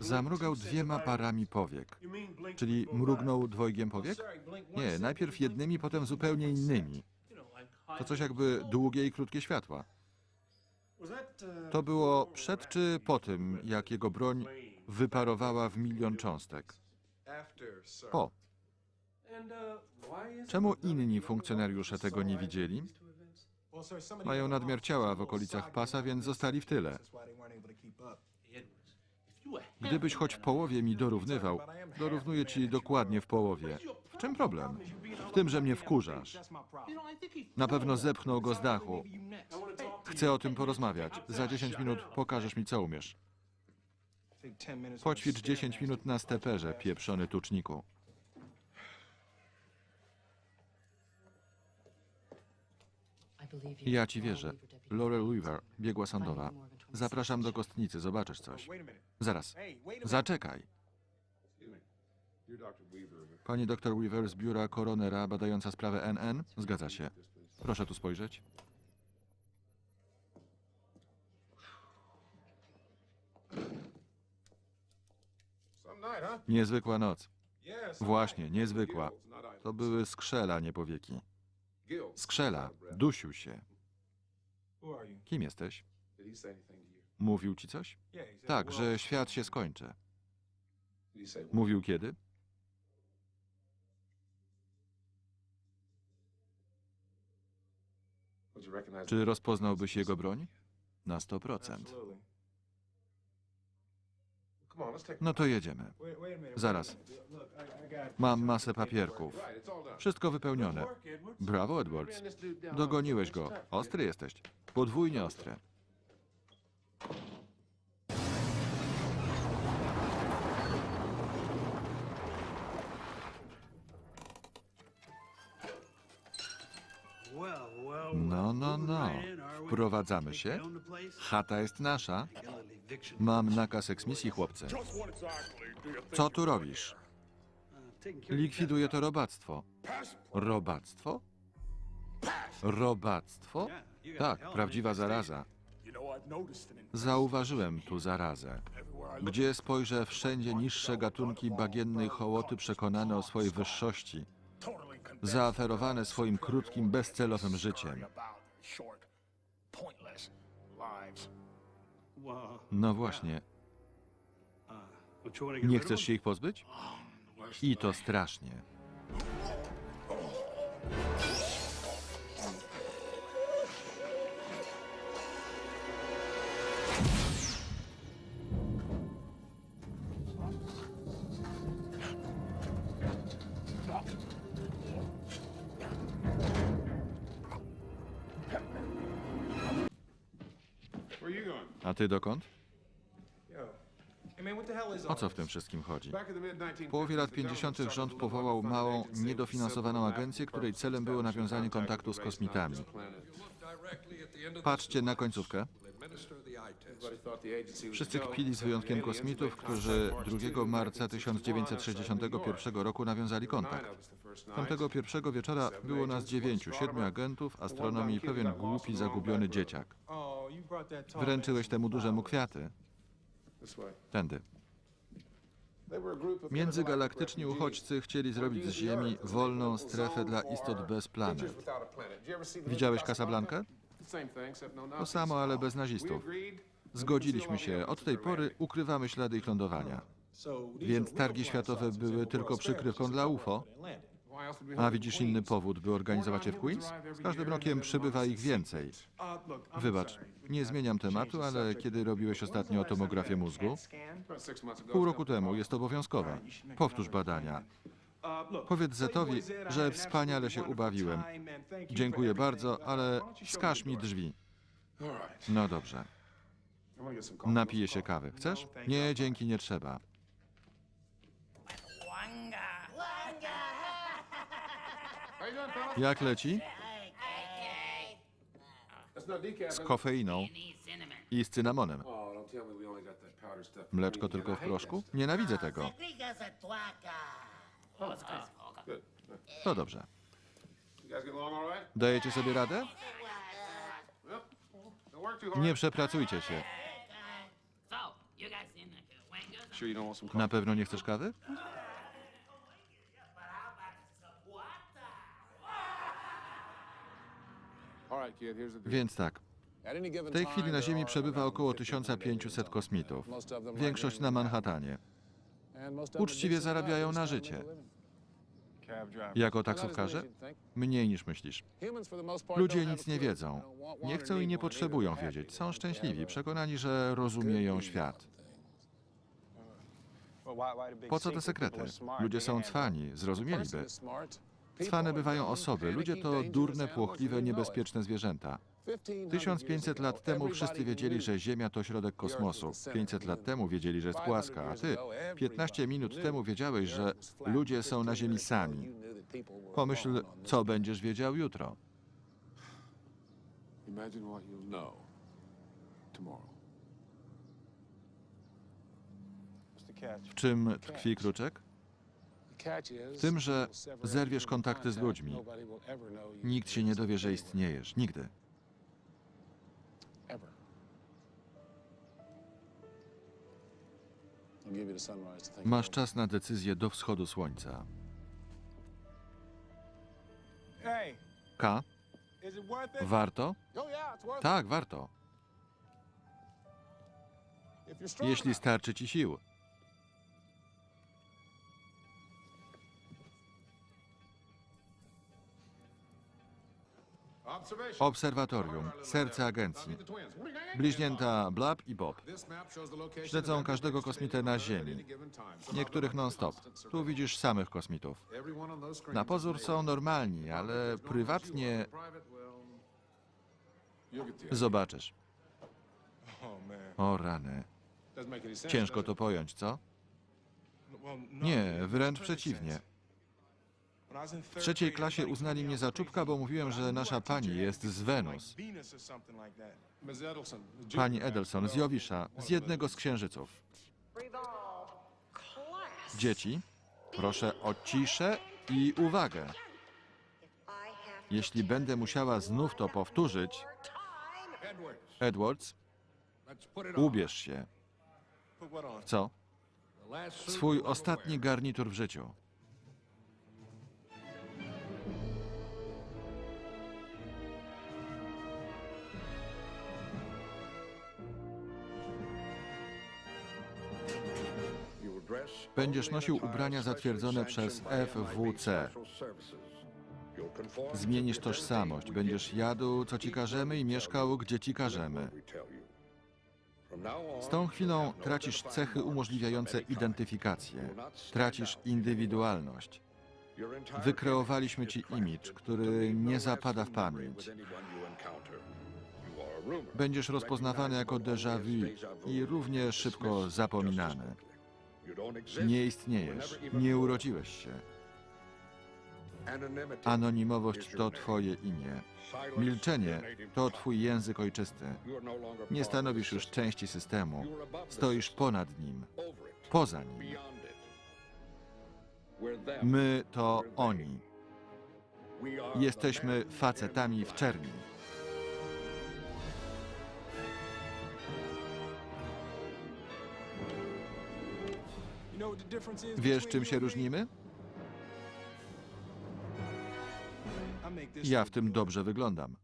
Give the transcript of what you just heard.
Zamrugał dwiema parami powiek. Czyli mrugnął dwojgiem powiek? Nie, najpierw jednymi, potem zupełnie innymi. To coś jakby długie i krótkie światła. To było przed czy po tym, jak jego broń wyparowała w milion cząstek? Po. Czemu inni funkcjonariusze tego nie widzieli? Mają nadmiar ciała w okolicach pasa, więc zostali w tyle. Gdybyś choć w połowie mi dorównywał, dorównuję ci dokładnie w połowie. W czym problem? W tym, że mnie wkurzasz. Na pewno zepchnął go z dachu. Chcę o tym porozmawiać. Za 10 minut pokażesz mi, co umiesz. Poćwicz 10 minut na steperze, pieprzony tuczniku. Ja ci wierzę. Laurel Weaver, biegła sądowa. Zapraszam do kostnicy, zobaczysz coś. Zaraz. Zaczekaj. Pani dr Weaver z biura koronera badająca sprawę NN? Zgadza się. Proszę tu spojrzeć. Niezwykła noc. Właśnie, niezwykła. To były skrzela, nie powieki. Skrzela, dusił się. Kim jesteś? Mówił ci coś? Tak, że świat się skończy. Mówił kiedy? Czy rozpoznałbyś jego broń? Na 100%. No to jedziemy. Zaraz. Mam masę papierków. Wszystko wypełnione. Brawo, Edwards. Dogoniłeś go. Ostry jesteś. Podwójnie ostry. No, no, no. Wprowadzamy się. Chata jest nasza. Mam nakaz eksmisji, chłopcy. Co tu robisz? Likwiduję to robactwo. Robactwo? Robactwo? Tak, prawdziwa zaraza. Zauważyłem tu zarazę. Gdzie spojrzę, wszędzie niższe gatunki bagiennej hołoty przekonane o swojej wyższości, zaaferowane swoim krótkim, bezcelowym życiem. No właśnie, nie chcesz się ich pozbyć? I to strasznie. A ty dokąd? O co w tym wszystkim chodzi? W połowie lat 50. rząd powołał małą, niedofinansowaną agencję, której celem było nawiązanie kontaktu z kosmitami. Patrzcie na końcówkę. Wszyscy kpili z wyjątkiem kosmitów, którzy 2 marca 1961 roku nawiązali kontakt. Tamtego pierwszego wieczora było nas dziewięciu, siedmiu agentów, astronomii i pewien głupi, zagubiony dzieciak. Wręczyłeś temu dużemu kwiaty. Tędy. Międzygalaktyczni uchodźcy chcieli zrobić z Ziemi wolną strefę dla istot bez planet. Widziałeś Casablanca? To samo, ale bez nazistów. Zgodziliśmy się. Od tej pory ukrywamy ślady ich lądowania. Więc targi światowe były tylko przykrywką dla UFO? A widzisz inny powód, by organizować je w Queens? Z każdym rokiem przybywa ich więcej. Wybacz, nie zmieniam tematu, ale kiedy robiłeś ostatnio tomografię mózgu? Pół roku temu, jest obowiązkowe. Powtórz badania. Powiedz Zetowi, że wspaniale się ubawiłem. Dziękuję bardzo, ale wskaż mi drzwi. No dobrze. Napiję się kawy. Chcesz? Nie, dzięki, nie trzeba. Jak leci? Z kofeiną i z cynamonem. Mleczko tylko w proszku? Nienawidzę tego. To dobrze. Dajecie sobie radę? Nie przepracujcie się. Na pewno nie chcesz kawy? Więc tak. W tej chwili na Ziemi przebywa około 1500 kosmitów. Większość na Manhattanie. Uczciwie zarabiają na życie. Jako taksówkarze? Mniej niż myślisz. Ludzie nic nie wiedzą. Nie chcą i nie potrzebują wiedzieć. Są szczęśliwi, przekonani, że rozumieją świat. Po co te sekrety? Ludzie są cwani, zrozumieliby. Cwane bywają osoby. Ludzie to durne, płochliwe, niebezpieczne zwierzęta. 1500 lat temu wszyscy wiedzieli, że Ziemia to środek kosmosu. 500 lat temu wiedzieli, że jest płaska, a ty 15 minut temu wiedziałeś, że ludzie są na Ziemi sami. Pomyśl, co będziesz wiedział jutro. Imagine what you'll know tomorrow. W czym tkwi kruczek? W tym, że zerwiesz kontakty z ludźmi. Nikt się nie dowie, że istniejesz. Nigdy. Masz czas na decyzję do wschodu słońca. K? Warto? Tak, warto. Jeśli starczy ci sił. Obserwatorium, serce agencji. Bliźnięta Blab i Bob. Śledzą każdego kosmitę na Ziemi. Niektórych non-stop. Tu widzisz samych kosmitów. Na pozór są normalni, ale prywatnie zobaczysz. O rany. Ciężko to pojąć, co? Nie, wręcz przeciwnie. W trzeciej klasie uznali mnie za czubka, bo mówiłem, że nasza pani jest z Wenus. Pani Edelson z Jowisza, z jednego z księżyców. Dzieci, proszę o ciszę i uwagę. Jeśli będę musiała znów to powtórzyć, Edwards, ubierz się. Co? Swój ostatni garnitur w życiu. Będziesz nosił ubrania zatwierdzone przez FWC. Zmienisz tożsamość, będziesz jadł, co ci każemy i mieszkał, gdzie ci każemy. Z tą chwilą tracisz cechy umożliwiające identyfikację. Tracisz indywidualność. Wykreowaliśmy ci imidż, który nie zapada w pamięć. Będziesz rozpoznawany jako déjà vu i równie szybko zapominany. Nie istniejesz, nie urodziłeś się. Anonimowość to twoje imię. Milczenie to twój język ojczysty. Nie stanowisz już części systemu. Stoisz ponad nim, poza nim. My to oni. Jesteśmy facetami w czerni. Wiesz, czym się różnimy? Ja w tym dobrze wyglądam.